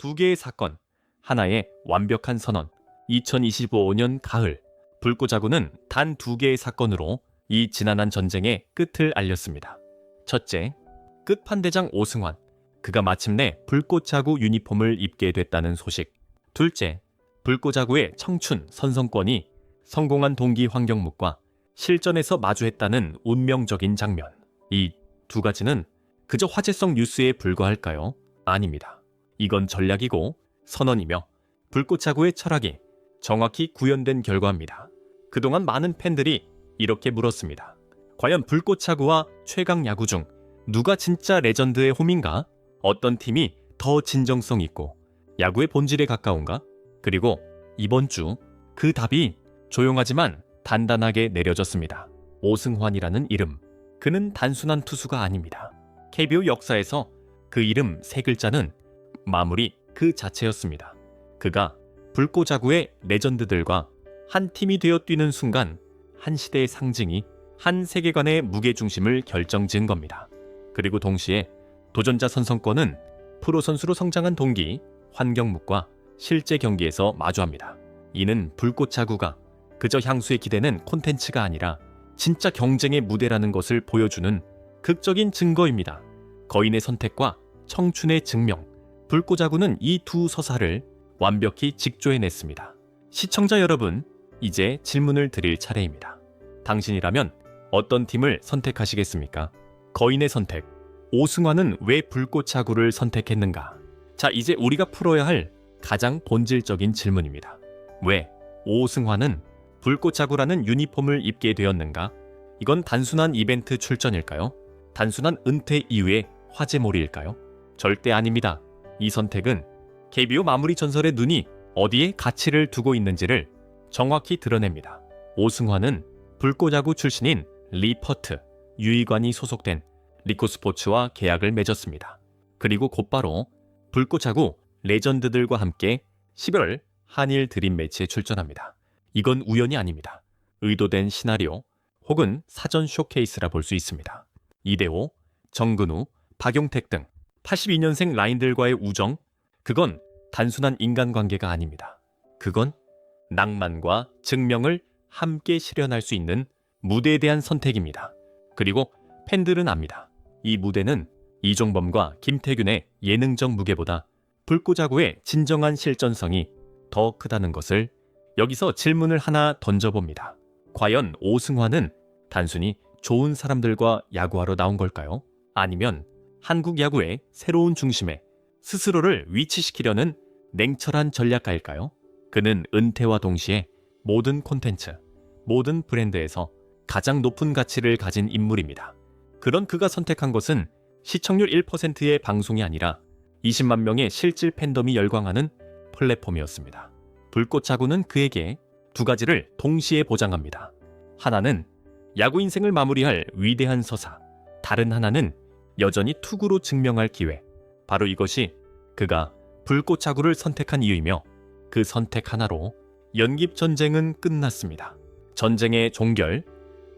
두 개의 사건, 하나의 완벽한 선언. 2025년 가을, 불꽃자구는 단 두 개의 사건으로 이 지난한 전쟁의 끝을 알렸습니다. 첫째, 끝판대장 오승환. 그가 마침내 불꽃자구 유니폼을 입게 됐다는 소식. 둘째, 불꽃자구의 청춘 선성권이 성공한 동기 황경묵과 실전에서 마주했다는 운명적인 장면. 이 두 가지는 그저 화제성 뉴스에 불과할까요? 아닙니다. 이건 전략이고 선언이며 불꽃자구의 철학이 정확히 구현된 결과입니다. 그동안 많은 팬들이 이렇게 물었습니다. 과연 불꽃차구와 최강 야구 중 누가 진짜 레전드의 홈인가? 어떤 팀이 더 진정성 있고 야구의 본질에 가까운가? 그리고 이번 주 그 답이 조용하지만 단단하게 내려졌습니다. 오승환이라는 이름. 그는 단순한 투수가 아닙니다. KBO 역사에서 그 이름 세 글자는 마무리 그 자체였습니다. 그가 불꽃자구의 레전드들과 한 팀이 되어 뛰는 순간 한 시대의 상징이 한 세계관의 무게중심을 결정지은 겁니다. 그리고 동시에 도전자 선성권은 프로 선수로 성장한 동기 환경묵과 실제 경기에서 마주합니다. 이는 불꽃자구가 그저 향수에 기대는 콘텐츠가 아니라 진짜 경쟁의 무대라는 것을 보여주는 극적인 증거입니다. 거인의 선택과 청춘의 증명. 불꽃자구는 이 두 서사를 완벽히 직조해냈습니다. 시청자 여러분, 이제 질문을 드릴 차례입니다. 당신이라면 어떤 팀을 선택하시겠습니까? 거인의 선택. 오승환은 왜 불꽃차구를 선택했는가? 자, 이제 우리가 풀어야 할 가장 본질적인 질문입니다. 왜 오승환은 불꽃차구라는 유니폼을 입게 되었는가? 이건 단순한 이벤트 출전일까요? 단순한 은퇴 이후의 화제몰이일까요? 절대 아닙니다. 이 선택은 KBO 마무리 전설의 눈이 어디에 가치를 두고 있는지를 정확히 드러냅니다. 오승환은 불꽃야구 출신인 리퍼트, 유이관이 소속된 리코스포츠와 계약을 맺었습니다. 그리고 곧바로 불꽃야구 레전드들과 함께 11월 한일 드림 매치에 출전합니다. 이건 우연이 아닙니다. 의도된 시나리오 혹은 사전 쇼케이스라 볼 수 있습니다. 이대호, 정근우, 박용택 등 82년생 라인들과의 우정, 그건 단순한 인간관계가 아닙니다. 그건 낭만과 증명을 함께 실현할 수 있는 무대에 대한 선택입니다. 그리고 팬들은 압니다. 이 무대는 이종범과 김태균의 예능적 무게보다 불꽃자구의 진정한 실전성이 더 크다는 것을 여기서 질문을 하나 던져봅니다. 과연 오승환은 단순히 좋은 사람들과 야구하러 나온 걸까요? 아니면 한국 야구의 새로운 중심에 스스로를 위치시키려는 냉철한 전략가일까요? 그는 은퇴와 동시에 모든 콘텐츠, 모든 브랜드에서 가장 높은 가치를 가진 인물입니다. 그런 그가 선택한 것은 시청률 1%의 방송이 아니라 20만 명의 실질 팬덤이 열광하는 플랫폼이었습니다. 불꽃 자구는 그에게 두 가지를 동시에 보장합니다. 하나는 야구 인생을 마무리할 위대한 서사, 다른 하나는 여전히 투구로 증명할 기회. 바로 이것이 그가 불꽃자구를 선택한 이유이며 그 선택 하나로 연깁 전쟁은 끝났습니다. 전쟁의 종결,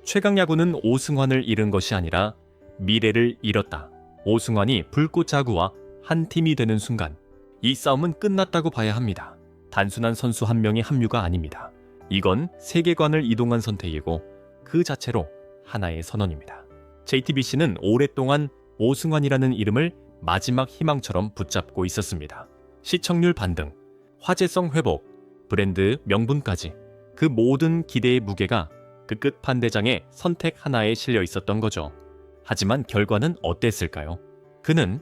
최강 야구는 오승환을 잃은 것이 아니라 미래를 잃었다. 오승환이 불꽃자구와 한 팀이 되는 순간 이 싸움은 끝났다고 봐야 합니다. 단순한 선수 한 명의 합류가 아닙니다. 이건 세계관을 이동한 선택이고 그 자체로 하나의 선언입니다. JTBC는 오랫동안 오승환이라는 이름을 마지막 희망처럼 붙잡고 있었습니다. 시청률 반등, 화제성 회복, 브랜드 명분까지 그 모든 기대의 무게가 그 끝판대장의 선택 하나에 실려 있었던 거죠. 하지만 결과는 어땠을까요? 그는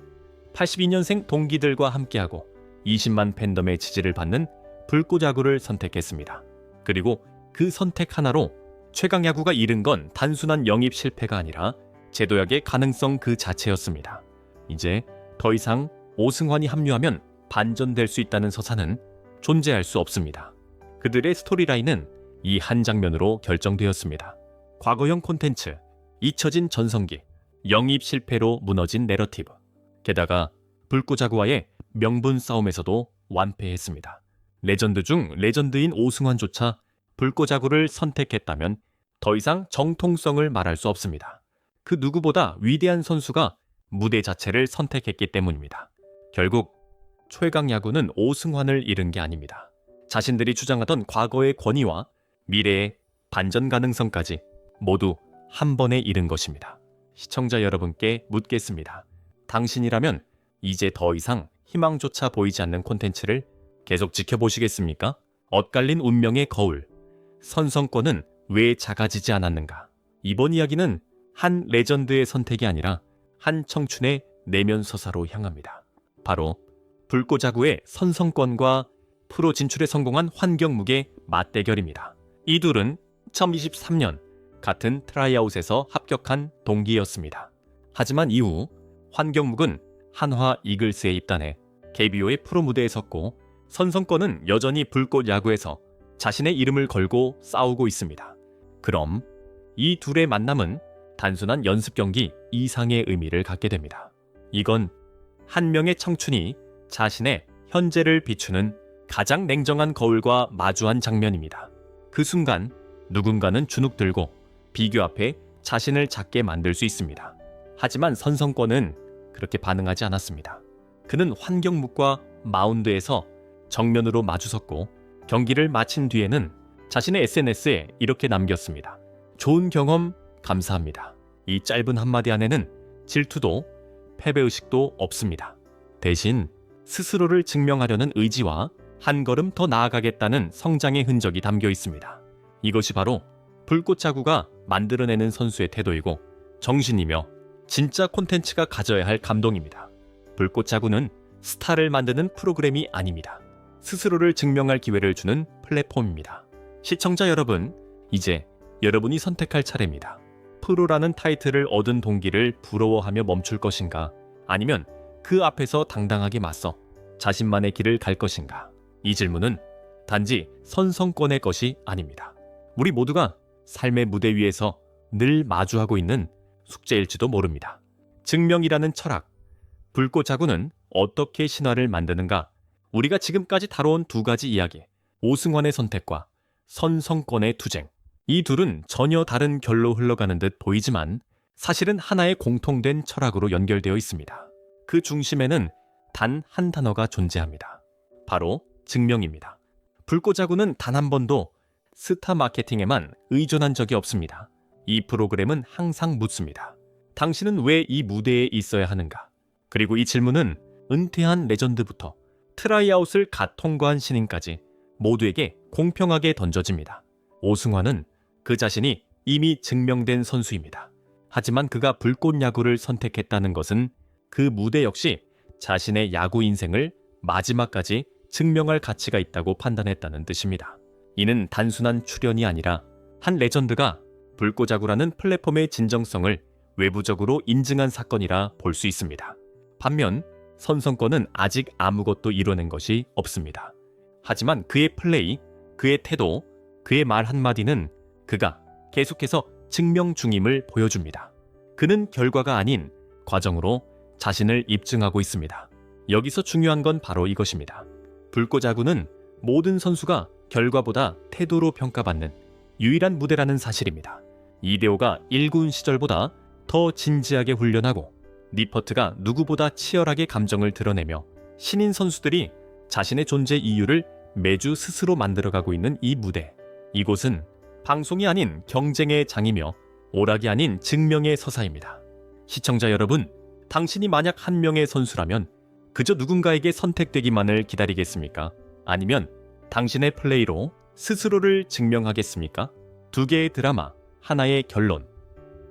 82년생 동기들과 함께하고 20만 팬덤의 지지를 받는 불꽃야구를 선택했습니다. 그리고 그 선택 하나로 최강야구가 잃은 건 단순한 영입 실패가 아니라 제도약의 가능성 그 자체였습니다. 이제 더 이상 오승환이 합류하면 반전될 수 있다는 서사는 존재할 수 없습니다. 그들의 스토리라인은 이 한 장면으로 결정되었습니다. 과거형 콘텐츠, 잊혀진 전성기, 영입 실패로 무너진 내러티브. 게다가 불꽃자구와의 명분 싸움에서도 완패했습니다. 레전드 중 레전드인 오승환조차 불꽃자구를 선택했다면 더 이상 정통성을 말할 수 없습니다. 그 누구보다 위대한 선수가 무대 자체를 선택했기 때문입니다. 결국 최강 야구는 오승환을 잃은 게 아닙니다. 자신들이 주장하던 과거의 권위와 미래의 반전 가능성까지 모두 한 번에 잃은 것입니다. 시청자 여러분께 묻겠습니다. 당신이라면 이제 더 이상 희망조차 보이지 않는 콘텐츠를 계속 지켜보시겠습니까? 엇갈린 운명의 거울. 선성권은 왜 작아지지 않았는가? 이번 이야기는 한 레전드의 선택이 아니라 한 청춘의 내면 서사로 향합니다. 바로 불꽃자구의 선성권과 프로 진출에 성공한 환경묵의 맞대결입니다. 이 둘은 2023년 같은 트라이아웃에서 합격한 동기였습니다. 하지만 이후 환경묵은 한화 이글스에 입단해 KBO의 프로 무대에 섰고 선성권은 여전히 불꽃 야구에서 자신의 이름을 걸고 싸우고 있습니다. 그럼 이 둘의 만남은 단순한 연습 경기 이상의 의미를 갖게 됩니다. 이건 한 명의 청춘이 자신의 현재를 비추는 가장 냉정한 거울과 마주한 장면입니다. 그 순간 누군가는 주눅 들고 비교 앞에 자신을 작게 만들 수 있습니다. 하지만 선성권은 그렇게 반응하지 않았습니다. 그는 환경묵과 마운드에서 정면으로 마주섰고 경기를 마친 뒤에는 자신의 SNS에 이렇게 남겼습니다. 좋은 경험 감사합니다. 이 짧은 한마디 안에는 질투도 패배의식도 없습니다. 대신 스스로를 증명하려는 의지와 한 걸음 더 나아가겠다는 성장의 흔적이 담겨 있습니다. 이것이 바로 불꽃 자구가 만들어내는 선수의 태도이고 정신이며 진짜 콘텐츠가 가져야 할 감동입니다. 불꽃 자구는 스타를 만드는 프로그램이 아닙니다. 스스로를 증명할 기회를 주는 플랫폼입니다. 시청자 여러분, 이제 여러분이 선택할 차례입니다. 프로라는 타이틀을 얻은 동기를 부러워하며 멈출 것인가? 아니면 그 앞에서 당당하게 맞서 자신만의 길을 갈 것인가? 이 질문은 단지 선성권의 것이 아닙니다. 우리 모두가 삶의 무대 위에서 늘 마주하고 있는 숙제일지도 모릅니다. 증명이라는 철학, 불꽃 자구는 어떻게 신화를 만드는가? 우리가 지금까지 다뤄온 두 가지 이야기, 오승환의 선택과 선성권의 투쟁. 이 둘은 전혀 다른 결로 흘러가는 듯 보이지만 사실은 하나의 공통된 철학으로 연결되어 있습니다. 그 중심에는 단 한 단어가 존재합니다. 바로 증명입니다. 불꽃자구는 단 한 번도 스타 마케팅에만 의존한 적이 없습니다. 이 프로그램은 항상 묻습니다. 당신은 왜 이 무대에 있어야 하는가? 그리고 이 질문은 은퇴한 레전드부터 트라이아웃을 갓 통과한 신인까지 모두에게 공평하게 던져집니다. 오승환은 그 자신이 이미 증명된 선수입니다. 하지만 그가 불꽃 야구를 선택했다는 것은 그 무대 역시 자신의 야구 인생을 마지막까지 증명할 가치가 있다고 판단했다는 뜻입니다. 이는 단순한 출연이 아니라 한 레전드가 불꽃자구라는 플랫폼의 진정성을 외부적으로 인증한 사건이라 볼 수 있습니다. 반면 선성권은 아직 아무것도 이뤄낸 것이 없습니다. 하지만 그의 플레이, 그의 태도, 그의 말 한마디는 그가 계속해서 증명 중임을 보여줍니다. 그는 결과가 아닌 과정으로 자신을 입증하고 있습니다. 여기서 중요한 건 바로 이것입니다. 불꽃자구는 모든 선수가 결과보다 태도로 평가받는 유일한 무대라는 사실입니다. 이대호가 1군 시절보다 더 진지하게 훈련하고 니퍼트가 누구보다 치열하게 감정을 드러내며 신인 선수들이 자신의 존재 이유를 매주 스스로 만들어가고 있는 이 무대. 이곳은 방송이 아닌 경쟁의 장이며 오락이 아닌 증명의 서사입니다. 시청자 여러분, 당신이 만약 한 명의 선수라면 그저 누군가에게 선택되기만을 기다리겠습니까? 아니면 당신의 플레이로 스스로를 증명하겠습니까? 두 개의 드라마, 하나의 결론.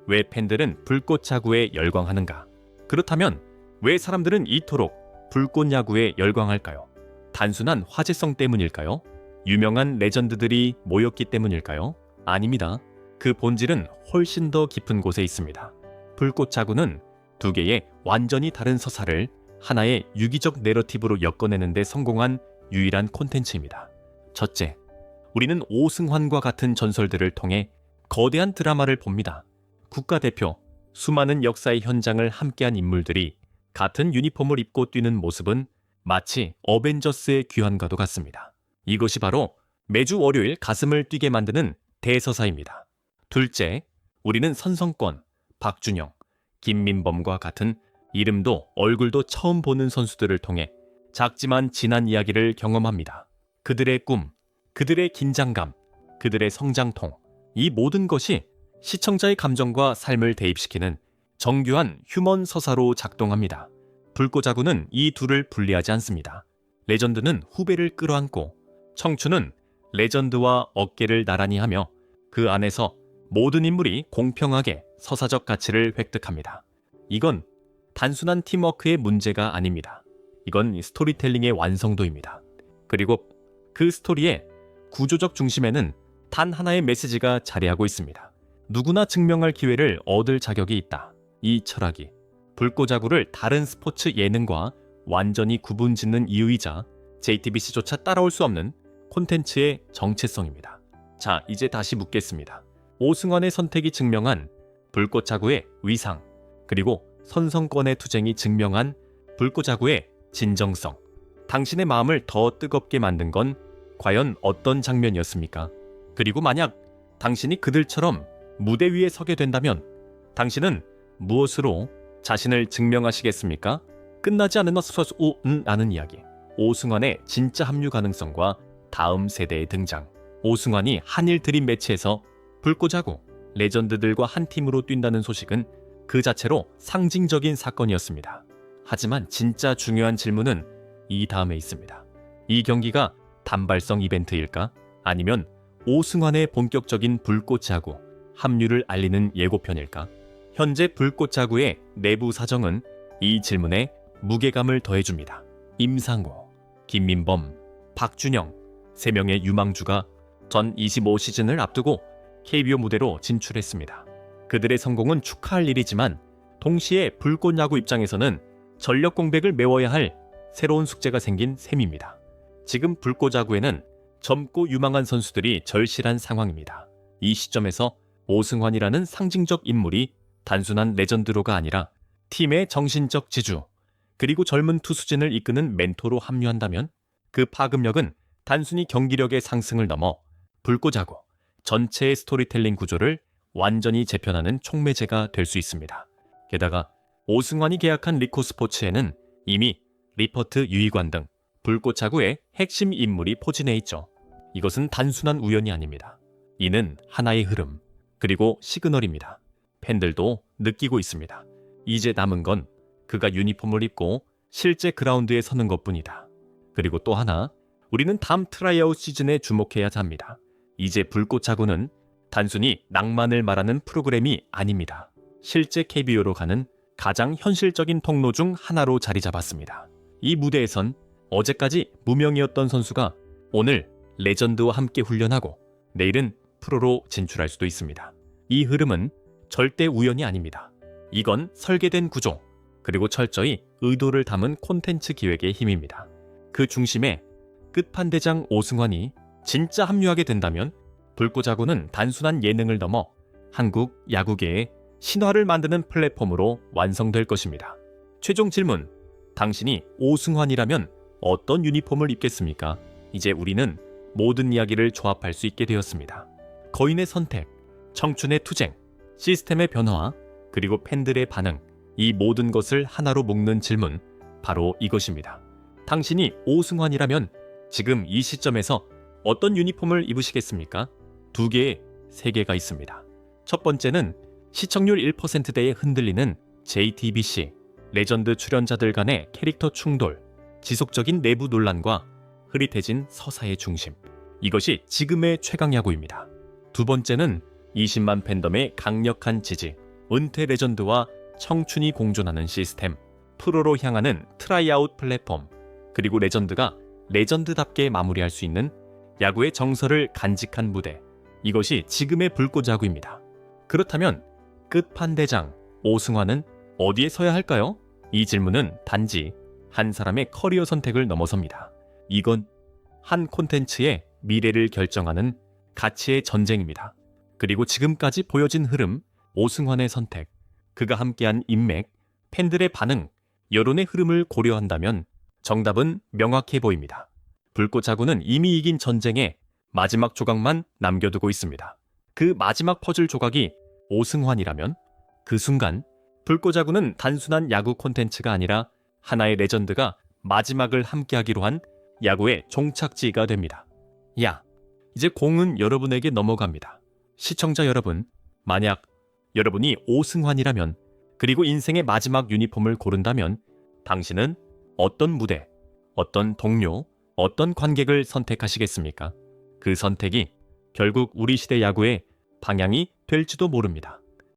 왜 팬들은 불꽃 자구에 열광하는가? 그렇다면 왜 사람들은 이토록 불꽃 야구에 열광할까요? 단순한 화제성 때문일까요? 유명한 레전드들이 모였기 때문일까요? 아닙니다. 그 본질은 훨씬 더 깊은 곳에 있습니다. 불꽃 자구는 두 개의 완전히 다른 서사를 하나의 유기적 내러티브로 엮어내는 데 성공한 유일한 콘텐츠입니다. 첫째, 우리는 오승환과 같은 전설들을 통해 거대한 드라마를 봅니다. 국가대표, 수많은 역사의 현장을 함께한 인물들이 같은 유니폼을 입고 뛰는 모습은 마치 어벤져스의 귀환과도 같습니다. 이것이 바로 매주 월요일 가슴을 뛰게 만드는 대서사입니다. 둘째, 우리는 선성권, 박준영, 김민범과 같은 이름도 얼굴도 처음 보는 선수들을 통해 작지만 진한 이야기를 경험합니다. 그들의 꿈, 그들의 긴장감, 그들의 성장통, 이 모든 것이 시청자의 감정과 삶을 대입시키는 정교한 휴먼 서사로 작동합니다. 불꽃자구는 이 둘을 분리하지 않습니다. 레전드는 후배를 끌어안고 청춘은 레전드와 어깨를 나란히 하며 그 안에서 모든 인물이 공평하게 서사적 가치를 획득합니다. 이건 단순한 팀워크의 문제가 아닙니다. 이건 스토리텔링의 완성도입니다. 그리고 그 스토리의 구조적 중심에는 단 하나의 메시지가 자리하고 있습니다. 누구나 증명할 기회를 얻을 자격이 있다. 이 철학이 불꽃자구를 다른 스포츠 예능과 완전히 구분짓는 이유이자 JTBC조차 따라올 수 없는 콘텐츠의 정체성입니다. 자, 이제 다시 묻겠습니다. 오승환의 선택이 증명한 불꽃자구의 위상, 그리고 선성권의 투쟁이 증명한 불꽃자구의 진정성. 당신의 마음을 더 뜨겁게 만든 건 과연 어떤 장면이었습니까? 그리고 만약 당신이 그들처럼 무대 위에 서게 된다면 당신은 무엇으로 자신을 증명하시겠습니까? 끝나지 않은 어스서스 우은 라는 이야기. 오승환의 진짜 합류 가능성과 다음 세대의 등장. 오승환이 한일 드림 매치에서 불꽃자고 레전드들과 한 팀으로 뛴다는 소식은 그 자체로 상징적인 사건이었습니다. 하지만 진짜 중요한 질문은 이 다음에 있습니다. 이 경기가 단발성 이벤트일까? 아니면 오승환의 본격적인 불꽃자구 합류를 알리는 예고편일까? 현재 불꽃자구의 내부 사정은 이 질문에 무게감을 더해줍니다. 임상호, 김민범, 박준영 세 명의 유망주가 전 25시즌을 앞두고 KBO 무대로 진출했습니다. 그들의 성공은 축하할 일이지만 동시에 불꽃 야구 입장에서는 전력 공백을 메워야 할 새로운 숙제가 생긴 셈입니다. 지금 불꽃 야구에는 젊고 유망한 선수들이 절실한 상황입니다. 이 시점에서 오승환이라는 상징적 인물이 단순한 레전드로가 아니라 팀의 정신적 지주, 그리고 젊은 투수진을 이끄는 멘토로 합류한다면 그 파급력은 단순히 경기력의 상승을 넘어 불꽃자고 전체의 스토리텔링 구조를 완전히 재편하는 촉매제가 될 수 있습니다. 게다가 오승환이 계약한 리코 스포츠에는 이미 리퍼트 유이관 등 불꽃자구의 핵심 인물이 포진해 있죠. 이것은 단순한 우연이 아닙니다. 이는 하나의 흐름, 그리고 시그널입니다. 팬들도 느끼고 있습니다. 이제 남은 건 그가 유니폼을 입고 실제 그라운드에 서는 것 뿐이다. 그리고 또 하나, 우리는 다음 트라이아웃 시즌에 주목해야 합니다. 이제 불꽃자구는 단순히 낭만을 말하는 프로그램이 아닙니다. 실제 KBO로 가는 가장 현실적인 통로 중 하나로 자리 잡았습니다. 이 무대에선 어제까지 무명이었던 선수가 오늘 레전드와 함께 훈련하고 내일은 프로로 진출할 수도 있습니다. 이 흐름은 절대 우연이 아닙니다. 이건 설계된 구조, 그리고 철저히 의도를 담은 콘텐츠 기획의 힘입니다. 그 중심에 끝판대장 오승환이 진짜 합류하게 된다면 불꽃자구는 단순한 예능을 넘어 한국 야구계의 신화를 만드는 플랫폼으로 완성될 것입니다. 최종 질문. 당신이 오승환이라면 어떤 유니폼을 입겠습니까? 이제 우리는 모든 이야기를 조합할 수 있게 되었습니다. 거인의 선택, 청춘의 투쟁, 시스템의 변화, 그리고 팬들의 반응, 이 모든 것을 하나로 묶는 질문, 바로 이것입니다. 당신이 오승환이라면 지금 이 시점에서 어떤 유니폼을 입으시겠습니까? 두 개의 세계가 있습니다. 첫 번째는 시청률 1%대에 흔들리는 JTBC, 레전드 출연자들 간의 캐릭터 충돌, 지속적인 내부 논란과 흐릿해진 서사의 중심. 이것이 지금의 최강 야구입니다. 두 번째는 20만 팬덤의 강력한 지지, 은퇴 레전드와 청춘이 공존하는 시스템, 프로로 향하는 트라이아웃 플랫폼, 그리고 레전드가 레전드답게 마무리할 수 있는 야구의 정서를 간직한 무대. 이것이 지금의 불꽃야구입니다. 그렇다면 끝판대장 오승환은 어디에 서야 할까요? 이 질문은 단지 한 사람의 커리어 선택을 넘어섭니다. 이건 한 콘텐츠의 미래를 결정하는 가치의 전쟁입니다. 그리고 지금까지 보여진 흐름, 오승환의 선택, 그가 함께한 인맥, 팬들의 반응, 여론의 흐름을 고려한다면 정답은 명확해 보입니다. 불꽃 자구는 이미 이긴 전쟁의 마지막 조각만 남겨두고 있습니다. 그 마지막 퍼즐 조각이 오승환이라면 그 순간 불꽃 자구는 단순한 야구 콘텐츠가 아니라 하나의 레전드가 마지막을 함께하기로 한 야구의 종착지가 됩니다. 야, 이제 공은 여러분에게 넘어갑니다. 시청자 여러분, 만약 여러분이 오승환이라면 그리고 인생의 마지막 유니폼을 고른다면 당신은 어떤 무대, 어떤 동료, 어떤 관객을 선택하시겠습니까? 그 선택이 결국 우리 시대 야구의 방향이 될지도 모릅니다.